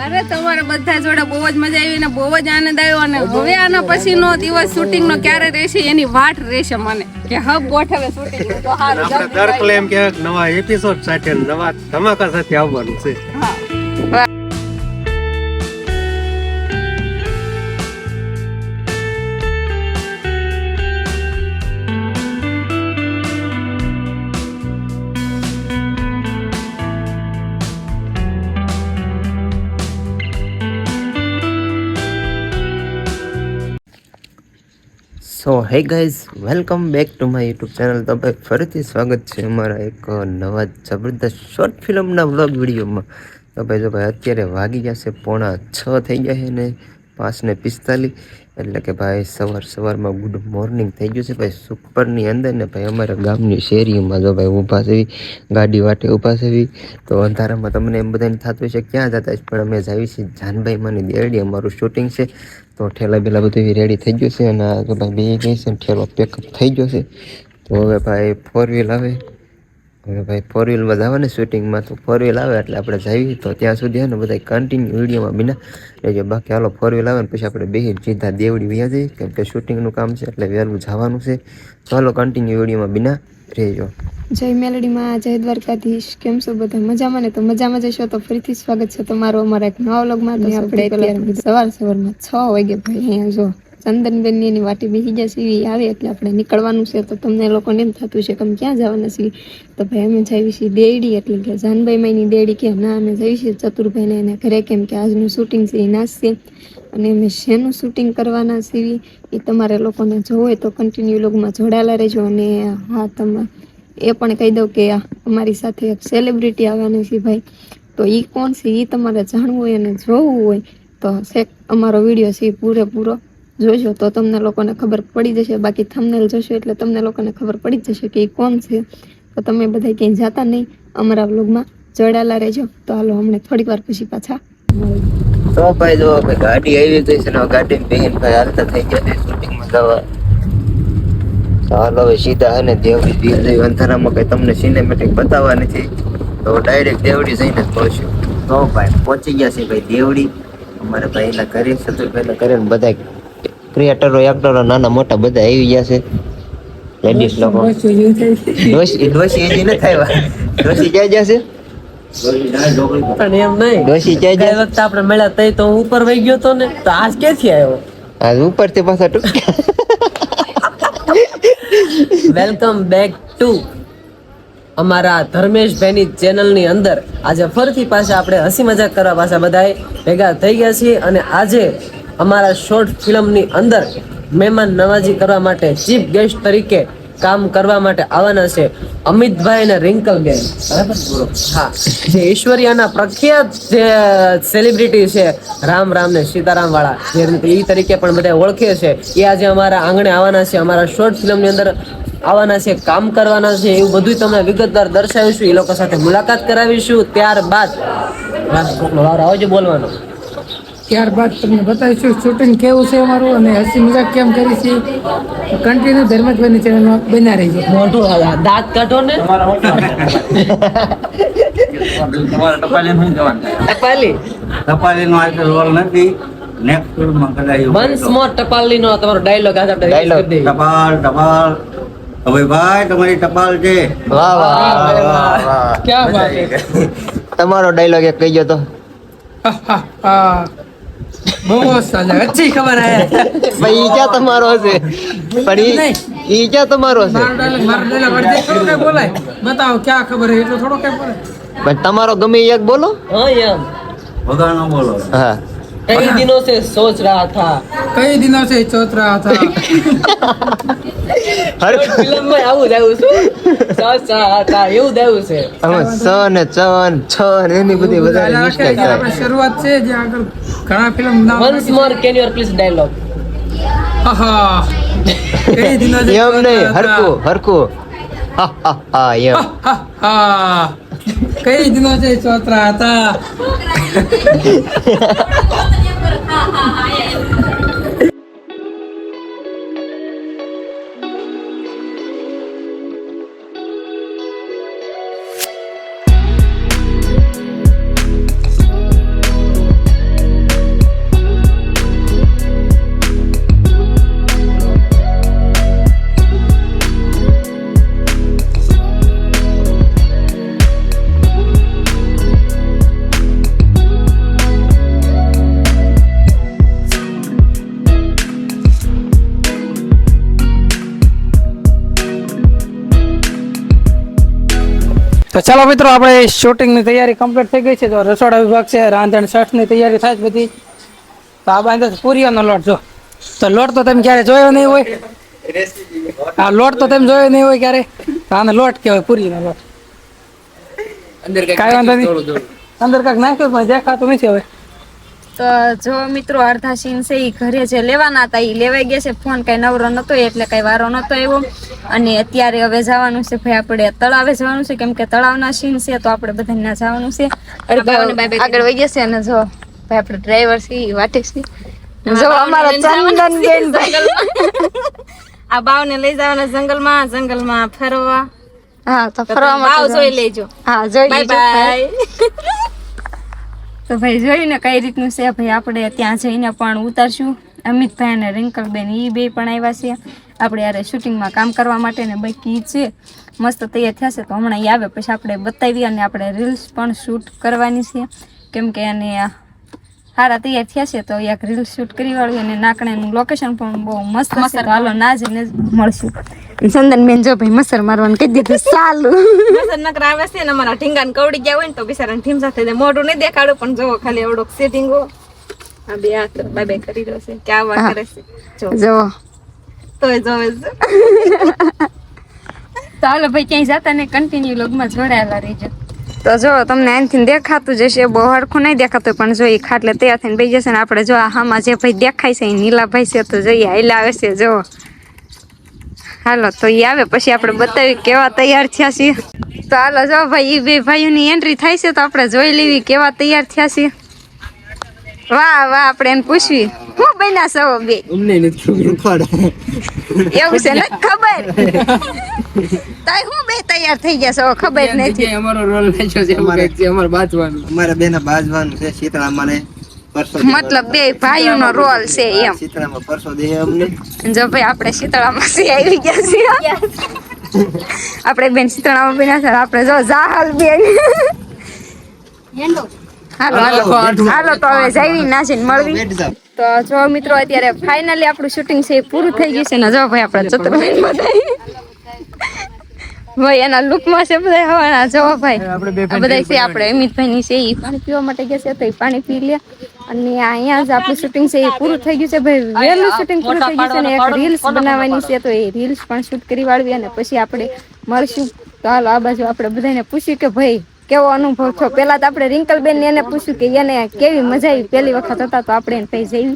અરે તમારા બધા જોડે બહુ જ મજા આવી ને બહુ જ આનંદ આવ્યો અને હવે આના પછીનો દિવસ શૂટિંગ નો ક્યારે રહેશે એની વાટ રહેશે મને કે હબ ગોઠવે શૂટિંગ તો સારું દર ક્લેમ કે નવા એપિસોડ સાથે નવા ધમાકા સાથે આવવાનું છે. હા. So, hey guys, welcome back to my YouTube channel. તો ભાઈ, ફરીથી સ્વાગત છે અમારા એક નવા જબરદસ્ત શોર્ટ ફિલ્મના વ્લોગ વિડીયોમાં. તો ભાઈ, જો ભાઈ, અત્યારે વાગી ગયા છે પોણા છ થઈ ગયા છે ને પાંચ ને પિસ્તાલીસ. એટલે કે ભાઈ સવાર સવારમાં ગુડ મોર્નિંગ થઈ ગયું છે. ભાઈ સુપરની અંદર ને ભાઈ અમારા ગામની શેરીમાં જો ભાઈ ઊભા છે, ગાડી વાટે ઊભા છે. તો અંધારામાં તમને એમ બધાને થતું હશે, ક્યાં જતા છે પણ અમે જાવી છીએ જાનભાઈ માની દેરડી, અમારું શૂટિંગ છે. તો ઠેલા બેલા બધું રેડી થઈ ગયું છે અને ભાઈ બે ગઈ છે ઠેલો પેકઅપ થઈ ગયો છે. તો હવે ભાઈ ફોર વ્હીલ આવે. ભાઈ ફોર વ્હીલમાં જવાનું શૂટિંગમાં તો ફોર વ્હીલ આવે એટલે આપણે જઈએ. તો ત્યાં સુધી ને બધા કન્ટિન્યુ વિડીયોમાં બિના. રહેજો બાકી હાલો ફોર વ્હીલ આવે ને પછી આપણે બેહી સીધા દેવડી વ્યા જઈએ કેમ કે શૂટિંગનું કામ છે એટલે વહેલું જવાનું છે. તો હાલો કન્ટિન્યુ વિડીયોમાં બિના રહેજો. જય મેલડીમાં જય દ્વારકાધીશ. કેમ છો બધા? મજામાં ને? તો મજામાં જશો તો ફરીથી સ્વાગત છે તમારું અમારા એક નવા વ્લોગમાં તો આપણે સવાર સવારમાં છ વાગે ભાઈ અહીંયા જો ચંદનબેનની એની વાટી બેસી ગયા છે આવે એટલે આપણે નીકળવાનું છે. તો તમને લોકોને એમ થતું છે કે અમે ક્યાં જવાના છીએ? તો ભાઈ અમે જઈએ છીએ દેડી એટલે કે જાનભાઈ માઈની દેડી કે ના, અમે જઈએ ચતુરભાઈને એને ઘરે કેમ કે આજનું શૂટિંગ છે એ નાચશે અને અમે શેનું શૂટિંગ કરવાના છીએ? એ તમારે લોકોને જોવું હોય તો કન્ટિન્યુ લોગમાં જોડાયેલા રહેજો. અને હા, તમે એ પણ કહી દઉં કે અમારી સાથે એક સેલિબ્રિટી આવવાની છે ભાઈ. તો એ કોણ છે? એ તમારે જાણવું હોય અને જોવું હોય તો શેક, અમારો વીડિયો છે એ પૂરેપૂરો જોજો તો તમને લોકોને ખબર પડી જશે, બાકી થમનેલ જોશો એટલે તમને લોકોને ખબર પડી જશે કે એ કોણ છે. તો તમે બધા ક્યાંય જાતા નહીં, અમારા વ્લોગમાં જોડાયેલા રહેજો. તો હાલો અમને થોડીક વાર પછી પાછા તો ભાઈ જો ગાડી આવી ગઈ છે ને ગાડી બેહીન ભાઈ હાલતા થઈ ગયા છે શૂટિંગમાં જવા. હાલો હવે સીધા અને દેવડી જઈ, અંધારામાં કઈ તમને સિનેમેટિક બતાવવા નથી. તો ડાયરેક્ટ દેવડી જઈને પહોંચ્યો તો ભાઈ, પહોંચી ગયા છે ભાઈ દેવડી. અમારે ભાઈ એના ઘરે સતુરભાઈના ઘરે ને બધા ક્રિએટરો એક્ટરો નાના મોટા બધા આવી ગયા છે. લેડીઝ લોકો. ડોશી ડોશી હજી નથી થાય ડોશી ક્યાં છે? પણ એમ નહીં. ડોશી ક્યાં જાય વખતે આપણે મળ્યા તઈ તો ઉપર વહી ગયો તો ને તો આજ ક્યાંથી આવ્યો? આ ઉપરથી પાછા ટૂંકા. વેલકમ બેક ટુ અમારા ધર્મેશભાઈની ચેનલની અંદર. આજે ફરીથી પાછા આપણે હસી મજાક કરવા પાછા બધાએ ભેગા થઈ ગયા છીએ અને આજે અમારા શોર્ટ ફિલ્મની અંદર મહેમાન નવાજી કરવા માટે ચીફ ગેસ્ટ તરીકે કામ કરવા માટે આવવાના છે અમિતભાઈ અને રિંકલબેન હા. જે ઈશ્વરિયાના પ્રખ્યાત જે સેલિબ્રિટી છે, રામ રામ ને સીતારામ વાળા, જે એ તરીકે પણ બધા ઓળખે છે, એ આજે અમારા આંગણે આવવાના છે, અમારા શોર્ટ ફિલ્મની અંદર આવવાના છે, કામ કરવાના છે, એવું બધું તમને વિગતવાર દર્શાવીશું, એ લોકો સાથે મુલાકાત કરાવીશું, ત્યારબાદ આવજો બોલવાનો. ત્યારબાદ તમને બતાવીશું શૂટિંગ કેવું છે અમારું અને હસી મજાક કેમ કરી છે? કન્ટિન્યુ ધર્મેશભાઈની ચેનલમાં બના રહીજો. મોટું હા, દાંત કાઢો ને. ટપાલી શું જવાનું. ટપાલી? ટપાલી નો આજે રોલ નથી. નેક્સ્ટ ફિલ્મમાં કદાચ વન્સ મોર ટપાલી નો તમારો ડાયલોગ. કરી દઈએ. ટપાલ ટપાલ. હવે ભાઈ તમારી ટપાલ છે. વાહ વાહ વાહ ક્યાં વાત. તમારો ડાયલોગ એક કહી ગયો તો. હા બહુ સાજા અચ્છી ખબર હે. ભાઈ ઈ ક્યાં તમારો હશે? પણ ઈ ઈ ક્યાં તમારો કઈ બોલાય. બતાવો ક્યાં ખબર હે? એટલો થોડો કઈ બોલે પણ તમારો ગમે એક બોલો. હા એમ. વગાડનો બોલો. હા. કઈ દિનો સે સોચ રહા થા. કઈ દિનો સે સોચ રહા થા. હર ફિલ્મમાં આવું જ આવ્યું છે? સોચ રહા થા એવું દેવું છે. સ ને ચ ને છ ને એની બધી વધારે મિસ્ટેક આપણે શરૂઆત છે જે આગળ ઘણા ફિલ્મ નામ once more can you please dialogue આહા. દિનો એમ નહીં હરકો હતા. હરકું હા હા હા એમ. હા, હા. કઈ દિનો છે ચોતરા હતા? તો ચાલો મિત્રો આપણે શૂટિંગની તૈયારી કમ્પ્લીટ થઈ ગઈ છે. તો રસોડા વિભાગ છે રાંધણ શર્ટની તૈયારી થાય બધી. તો આ બાંધે પૂરીઓનો લોટ જો. તો લોટ તો તમે ક્યારે જોયો નહીં હોય? હા લોટ તો તમે જોયો નહીં હોય ક્યારે? આને લોટ કહેવાય પૂરીનો લોટ. કાંઈ વાંધો નહીં. અંદર કાંઈક નાખ્યું પણ દેખાતું નથી હવે. તો જો મિત્રો અડધા સીન છે ઈ ઘરે જે લેવાના હતા એ લેવાઈ ગયા છે. ફોન કઈ નવરો નતો એટલે કઈ વારો નહોતો એવો અને અત્યારે હવે જવાનું છે ભાઈ આપણે તળાવે જવાનું છે. કેમ કે તળાવના સીન છે તો આપણે બધાને ના જવાનું છે. આગળ વહી જશે અને જો ભાઈ આપણે ડ્રાઈવર છે એ વાટે છે. જો અમારા ચંદન બેન આ બાવને લઈ જવાના જંગલમાં જંગલમાં ફરવા. હા તો ફરવા બાવ જોઈ લેજો. હા જોઈ લેજો. બાય. તો ભાઈ જોઈને કઈ રીતનું છે? ભાઈ આપણે ત્યાં જઈને પણ ઉતારશું. અમિતભાઈ અને રિંકલબેન એ બે પણ આવ્યા છે. આપણે યારે શૂટિંગમાં કામ કરવા માટે ને બાકી છે. મસ્ત તૈયાર થયા છે તો હમણાં એ આવે પછી આપણે બતાવી અને આપણે રીલ્સ પણ શૂટ કરવાની છે. કેમ કે એને આ સારા તૈયાર થયા છે તો એક રીલ શૂટ કરી વાળું અને નાકણાનું લોકેશન પણ બહુ મસ્ત મસ્ત. હાલો ના જઈને મળશું. ચંદનબેન જો ભાઈ મસર મારવાનું કહી દીધું સાલું મસર નકર આવે છે ને અમારા ઢીંગાને કવડી ગયા હોય ને તો બિચારાને ઠીમ સાથે. મોઢું નહીં દેખાડું પણ જોવો ખાલી એવડો સેટિંગ આ બે હાથ બાય બાય કરી રહ્યો છે ક્યાં વાત કરે છે. જોવો તો એ જોવે છે. તો ભાઈ ક્યાંય જતા ને કન્ટિન્યુ લોગમાં જોડાયેલા રહેજો. તો જો તમને અહીંથી દેખાતું જશે બહુ હરખું નહીં દેખાતું, પણ જો એ ખાટલે તૈયાર થઈને બેસી જશે ને આપણે જો આ હામાં જે ભાઈ દેખાય છે, એ નીલાભાઈ છે તો જોઈએ હાઈલા આવે છે, જો. હાલો, તો એ આવે, પછી આપણે બતાવી કેવા તૈયાર થયા છીએ. તો હાલો, જો ભાઈ એ બે ભાઈઓની એન્ટ્રી થાય છે, તો આપણે જોઈ લેવી કેવા તૈયાર થયા છીએ. વાહ વાહ આપણે એને પૂછવી. હું બન્યા છો બે? અમને એવું છે ને ખબર? તાય હું બે તૈયાર થઈ ગયા છો ખબર નથી. અમારો રોલ લેજો છે અમારે અમારે બાજવાનું અમારે બેને બાજવાનું છે શીતળા અમારે મતલબ બે ભાઈઓનો રોલ છે એમ. શીતળામાં પરસો દે અમને. જો ભાઈ આપણે શીતળામાં સી આવી ગયા છીએ. આપણે બેન શીતળામાં બેના છે આપણે જો જાહલ બેન. હાલો હાલો હાલો. તો હવે જઈ નાસીને મળવી. તો જો મિત્રો અત્યારે ફાઇનલી આપણું શૂટિંગ છે એ પૂરું થઈ ગયું છે ને જો ભાઈ આપણે ચતુર્ભાઈ બધા ભાઈ એના લુકમાં છે બધા હવાના. જો ભાઈ બધા છે આપણે અમિતભાઈ ની છે એ પાણી પીવા માટે ગયા છે તો એ પાણી પી લે. અને અહીંયા જ આપણું શૂટિંગ છે એ પૂરું થઈ ગયું છે. ભાઈ વહેલું શૂટિંગ પૂરું થઈ ગયું છે ને એક રીલ્સ બનાવવાની છે તો એ રીલ્સ પણ શૂટ કરી વાળવી અને પછી આપણે મળશું. તો હાલો આ બાજુ આપણે બધાને પૂછ્યું કે ભાઈ કેવો અનુભવ થયો પેલા તો આપણે રિંકલબેન ને એને પૂછ્યું કે એને કેવી મજા આવી? પહેલી વખત હતા તો આપણે એને કઈ જઈ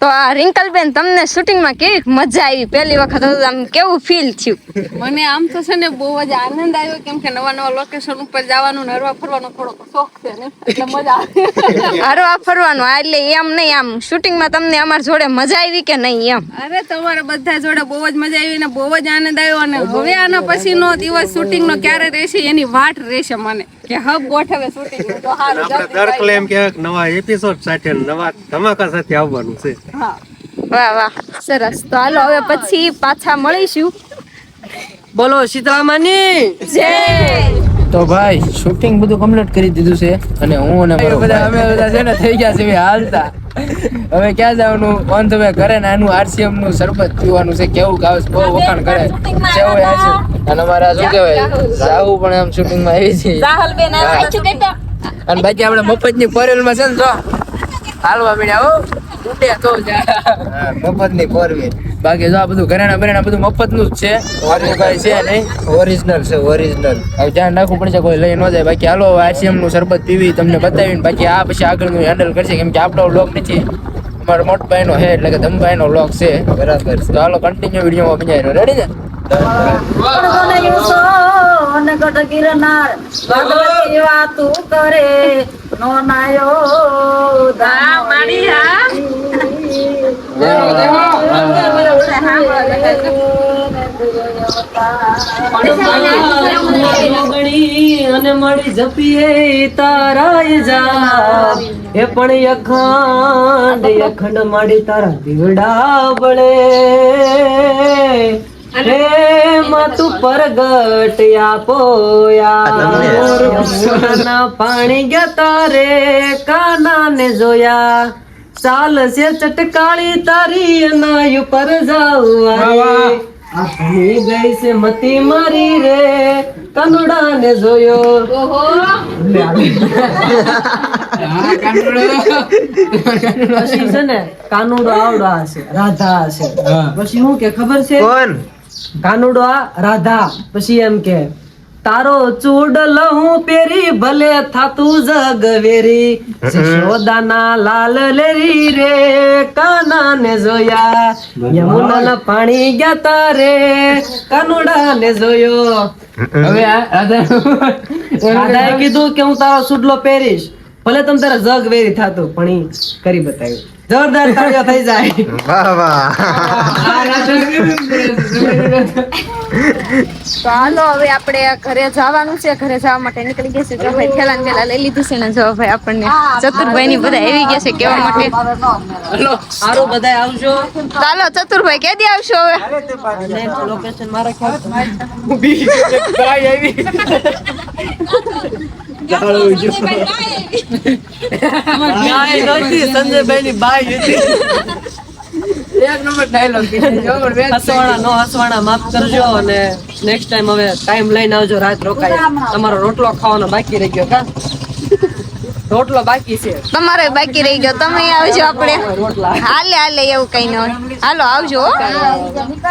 તો આ રિંકલબેન તમને શૂટિંગમાં કેવી મજા આવી? પહેલી વખત હતું આમ કેવું ફીલ થયું? મને આમ તો છે ને બહુ જ આનંદ આવ્યો કેમ કે નવા નવા લોકેશન ઉપર જવાનું હરવા ફરવાનો થોડોક શોખ છે ને એટલે મજા આવે. હરવા ફરવાનું આ એટલે એમ નહીં આમ શૂટિંગમાં તમને અમાર જોડે મજા આવી કે નહીં એમ? અરે તમારા બધા જોડે બહુ જ મજા આવી ને બહુ જ આનંદ આવ્યો અને હવે આના પછીનો દિવસ શૂટિંગનો ક્યારે રહેશે એની વાટ રહેશે મને. કે હબ ગોઠવે શૂટિંગ તો હારું આપણે દર ક્લેમ કે નવા એપિસોડ સાથે નવા ધમાકા સાથે આવવાનું છે. હા. વાહ વાહ. સરસ. તો હાલો હવે પછી પાછા મળીશું. બોલો સીતરામાની જય! તો ભાઈ શૂટિંગ બધું કમ્પ્લીટ કરી દીધું છે અને હું અને બધા અમે બધા છે ને થઈ ગયા છે હાલતા. હવે ક્યાં જવાનું? ઓન ધ વે કરે ને આનું આરસીએમનું સરબત પીવાનું છે કેવું ગાવ બહુ વખાણ કરે. કેવું આ છે. અને અમારા શું કહેવાય? જાવું પણ આમ શૂટિંગમાં આવી છે. રાહુલ બેન અને બાકી આપણે મફતની પરેલમાં છે ને જો. હાલવા મીડ્યા હો. તૂટે તો જા. મફતની ફોર વ્હીલ બાકી જો આ બધું ઘરેણા બરેણા બધું મફતનું જ છે. ઓનું છે નહીં. ઓરિજિનલ છે ઓરિજિનલ હવે ધ્યાન રાખવું પડશે કોઈ લઈ ન જાય. બાકી હાલો આરસીએમનું શરબત પીવી તમને બતાવીને બાકી આ પછી આગળનું હેન્ડલ કરશે કેમ કે આપણો લોક નથી. અમારો મોટભાઈ નો છે એટલે કે ધમભાઈ નો લોક છે. બરાબર છે. તો હાલો કન્ટિન્યુ વિડીયોમાં બનાવી રેડી ને અને મળી જપીએ તારા જા એ પણ અખંડ અખંડ મળી તારા દીવડા બળે હે માતું પરગટ આપો યાર. પાણી ગયા તારે કાના ને જોયા. ચાલ છે ચટકાળી તારી અનાય ઉપર જાવ આ ગઈ છે મતી મારી રે. કનુડા ને જોયો પછી છે ને કાનુડો આવડો હશે રાધા હશે. પછી હું કે ખબર છે? કોણ? કાનુડો આ રાધા. પછી એમ કે તારો ચૂડલ હું પેરી ભલે થાતું જગ વેરી. શોદાના લાલ લેરી રે કાના ને જોયા યમુના પાણી ગયા તારે કાનુડા ને જોયો હવે આ રાધાએ કીધું કે હું તારો સુડલો પહેરીશ. ભલે તમ તારે જગ વેરી થાતું પણ કરી બતાવ્યું. જોરદાર તાળીઓ થઈ જાય. વાહ વાહ. તો હાલો હવે આપણે ઘરે જવાનું છે. ઘરે જવા માટે નીકળી ગયા છે. જો ભાઈ થેલા ને લઈ લીધું છે ને જો ભાઈ આપણને. ચતુરભાઈ ની બધા આવી ગયા છે કેવા માટે. સારું બધા આવજો. ચાલો ચતુરભાઈ કેદી આવશો હવે? લોકેશન મારા ખ્યાલ સંજયભાઈ ની બાઈ હતી હસવાણા નો હસવાણા માફ કરજો અને નેક્સ્ટ ટાઈમ હવે ટાઈમ લઈને આવજો રાત રોકાય. તમારો રોટલો ખાવાનો બાકી રહી ગયો કા? રોટલો બાકી છે. તમારે બાકી રહી ગયો તમે આવજો આપણે. હાલે હાલે એવું કઈ ન હોય. હાલો આવજો હો.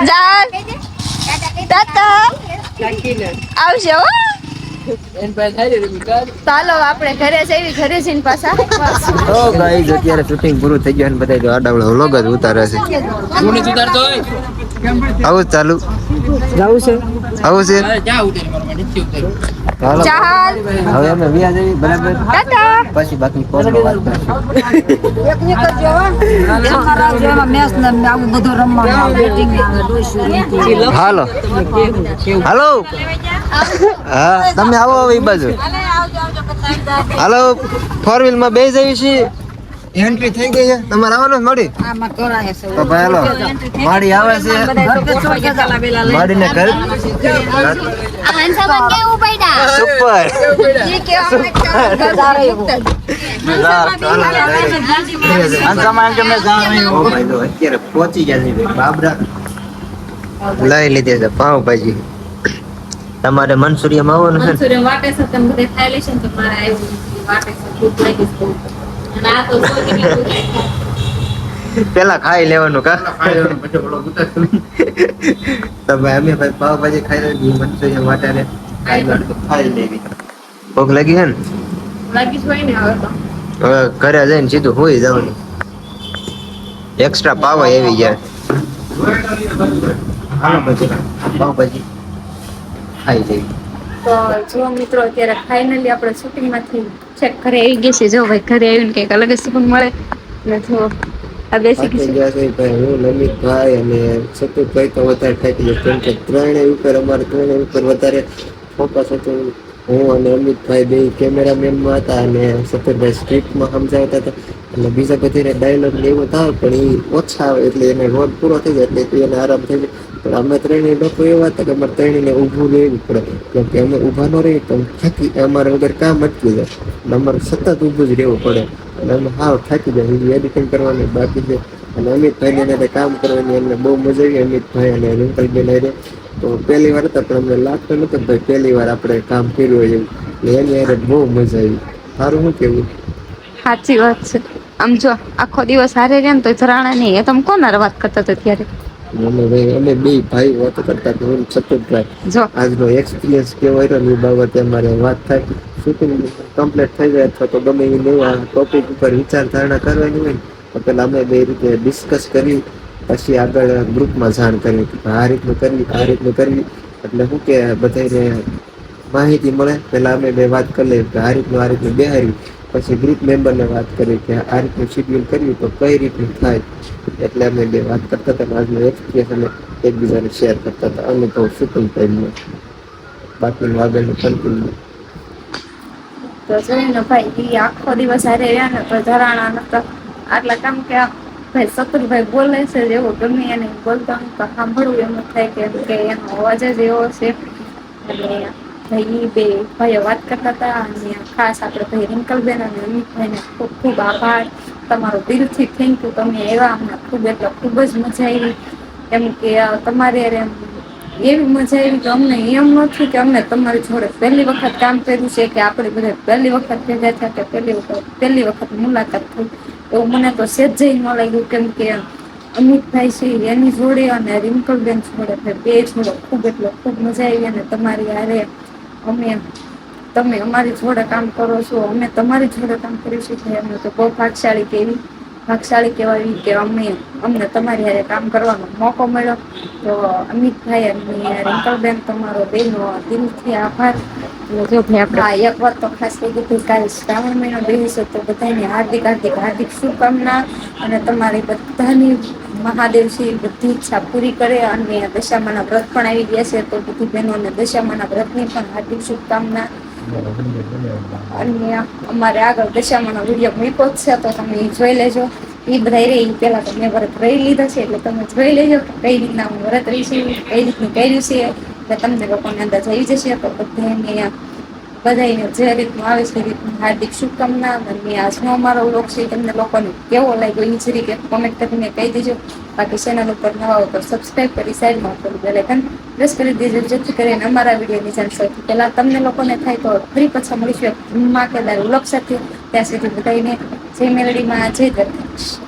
જા. તાતા આવજો હો. ચાલો આપણે ઘરે જઈએ ઘરે જઈને પાછા. તો ગાઈઝ અત્યારે શૂટિંગ પૂરું થઈ ગયું અને બધા જો આડાવડા વ્લોગ જ ઉતારે છે. આવું ચાલુ. આવું છે. આવું છે. ચાલ. હવે અમે વ્યા જઈએ બરાબર? તાતા પછી બાકી કોલમાં વાત કરીશું. હાલો. હાલો. હા તમે આવો હવે એ બાજુ. હાલો ફોર વ્હીલમાં બે જઈએ છીએ. એન્ટ્રી થઈ ગઈ છે. તમારે આવવાનું મળી તો ભાઈ હાલો. માડી આવે છે. માડીને ઘર સુપર. લઈ લીધી છે પાઉભાજી તમારે મનસુરિયામાં આવવાનું છે વાટે છે તમે બધે ખાઈ લેશો તો મારે આવ્યું વાટે છે ભૂખ લાગી છે અને આ તો સોજીને પેલા ખાઈ લેવાનું કા? તમે અમે ભાઈ પાવભાજી ખાઈ લીધી મનસુરિયા માટે ને ખાઈ લેવી ભૂખ લાગી છે ને? લાગી ને હવે તો. હવે ઘરે જઈને સીધું હોઈ જવાનું. એક્સ્ટ્રા પાવ એવી જાય હાલો પછી ખાઈ તો જો મિત્રો અત્યારે ફાઇનલી આપણે શૂટિંગમાંથી ચેક ઘરે આવી ગઈ છે જો ભાઈ ઘરે આવીને કંઈક અલગ જ સુકૂન મળે. જો આ બેસી ગયા છે ભાઈ હું નમિતભાઈ અને સતુભાઈ તો વધારે થાકી ગયા. કેમ કે ત્રણેય ઉપર અમારે ત્રણેય ઉપર વધારે ફોકસ હતું હું અને અમિતભાઈ બે કેમેરામેનમાં હતા અને સફેદભાઈ સ્ક્રિપ્ટમાં સમજાવતા હતા. અને બીજા બધી ડાયલોગ ને એવું થાય, પણ એ ઓછા આવે, એટલે એને રોડ પૂરો થઈ જાય, એટલે એને આરામ થઈ જાય. પણ અમે ત્રણેય લોકો એવા હતા કે અમારે ત્રણેયને ઊભું રહેવું પડે. કેમ કે અમે ઊભા ન રહીએ તો થાકી, અમારે વગર કામ અટકી જાય. અને અમારે સતત ઊભું જ રહેવું પડે. અને અમે હાવ થાકી જાય એડિટિંગ કરવાની બાકી છે. અને અમિતભાઈને કામ કરવાની એમને બહુ મજા આવી, અમિતભાઈ અને રિંકલબેન હારે. તો પહેલી વાર હતા પણ અમને લાગતું નતું કે ભાઈ પહેલી વાર આપણે કામ કર્યું હોય એવું. એની અરે બહુ મજા આવી. સારું શું કેવું? સાચી વાત છે. આમ જો આખો દિવસ હારે રહે ને તો ધરાણા નહીં. એ તમે કોના વાત કરતા હતા ત્યારે? અમે ભાઈ અમે બે ભાઈ વાત કરતા હતા હું સતુભાઈ જો. આજનો એક્સપિરિયન્સ કેવો રહ્યો એ બાબતે અમારે વાત થાય. શૂટિંગ કમ્પ્લીટ થઈ જાય અથવા તો ગમે એ નવા ટોપિક ઉપર વિચારધારણા કરવાની હોય તો પેલા અમે બે રીતે ડિસ્કસ કરી પછી આગળ ગ્રુપમાં જાણ કરી આ રીતનું કરવી આ રીતનું કરવી. એટલે શું કે બધાને માહિતી મળે. પેલા અમે બે વાત કરી લઈએ કે આ રીતનું આ રીતનું બેહારી પછી ગ્રુપ મેમ્બરને વાત કરી કે આ રીતનું શેડ્યુલ કર્યું તો કઈ રીતનું થાય. એટલે અમે બે વાત કરતા હતા. આજનો એક્સપિરિયન્સ અમે એકબીજાને શેર કરતા હતા. અનુભવ શૂટિંગ ટાઈમમાં બાકીનું આગળનું કન્ટિન્યુ. તો જોયું ને ભાઈ એ આખો દિવસ હારે રહ્યા ને તો ધરાણા નતા. આટલા કામ કે ભાઈ સતુરભાઈ બોલે છે, જેવો ગમે એને બોલતા તો સાંભળવું એમ થાય કે કે એનો અવાજ જ એવો છે. અને ભાઈ બે ભાઈઓ વાત કરતા હતા, અને ખાસ આપણે ભાઈ રિંકલબેન અને અમિતભાઈને ખૂબ ખૂબ આભાર. તમારો દિલથી થેન્ક યુ તમે એવા અમને ખૂબ, એટલે ખૂબ જ મજા આવી. એમ કે તમારે એમ એવી મજા આવી કે અમને એમ નથી કે અમે તમારી જોડે પહેલી વખત કામ કર્યું છે કે આપણે બધા પહેલી વખત ભેગા થયા કે પહેલી વખત પહેલી વખત મુલાકાત થઈ. એવું મને તો સેજય ન લાગ્યું કેમ કે અમિતભાઈ છે એની જોડે અને રિંકલબેન જોડે બે જોડે ખૂબ એટલે ખૂબ મજા આવી અને તમારી હારે અમે, તમે અમારી જોડે કામ કરો છો, અમે તમારી જોડે કામ કરીશું કે અમે તો બહુ ભાગશાળી કેવી ભાગશાળી કહેવાય કે અમે, અમને તમારી હારે કામ કરવાનો મોકો મળ્યો. તો અમિતભાઈ અને રિંકલબેન તમારો બેનો દિલથી આભાર. જો હા એક વાત તો ખાસ કહી દીધી, કાલે શ્રાવણ મહિનો બેસે તો બધાને હાર્દિક હાર્દિક હાર્દિક શુભકામના અને તમારી બધાની મહાદેવશ્રી બધી ઈચ્છા પૂરી કરે અને દશામાના વ્રત પણ આવી ગયા છે, તો બધી બહેનોને દશામાના વ્રતની પણ હાર્દિક શુભકામના. અને અમારે આગળ દશામાનો વીડિયો મૂક્યો છે, તો તમે જોઈ લેજો. એ બધા રહી પેલા તો મેં વ્રત રહી લીધા છે, એટલે તમે જોઈ લેજો કે કઈ રીતના હું વ્રત રહી છું, કઈ રીતનું કર્યું છે, એટલે તમને લોકોને અંદાજ આવી જશે, તો બધાને બધાને જે રીતનું આવે છે, એ રીતનું હાર્દિક શુભકામના, અને આજનો અમારો વ્લોગ છે તમને લોકોને કેવો લાગ્યો એ જ રીતે કોમેન્ટ કરીને કહી દેજો. બાકી ચેનલ ઉપર નવા હોય તો સબસ્ક્રાઈબ કરી સાઈડમાં થોડું બેલેકન પ્રેસ કરી દેજો, જેથી કરીને અમારા વિડીયોની જાણ સૌથી પહેલાં તમને લોકોને થાય તો ફરી પાછા મળીશું એક ધમાકેદાર વ્લોગ સાથે. ત્યાં સુધી બધાને જય મેલડીમાં જય દ્વારકાધીશ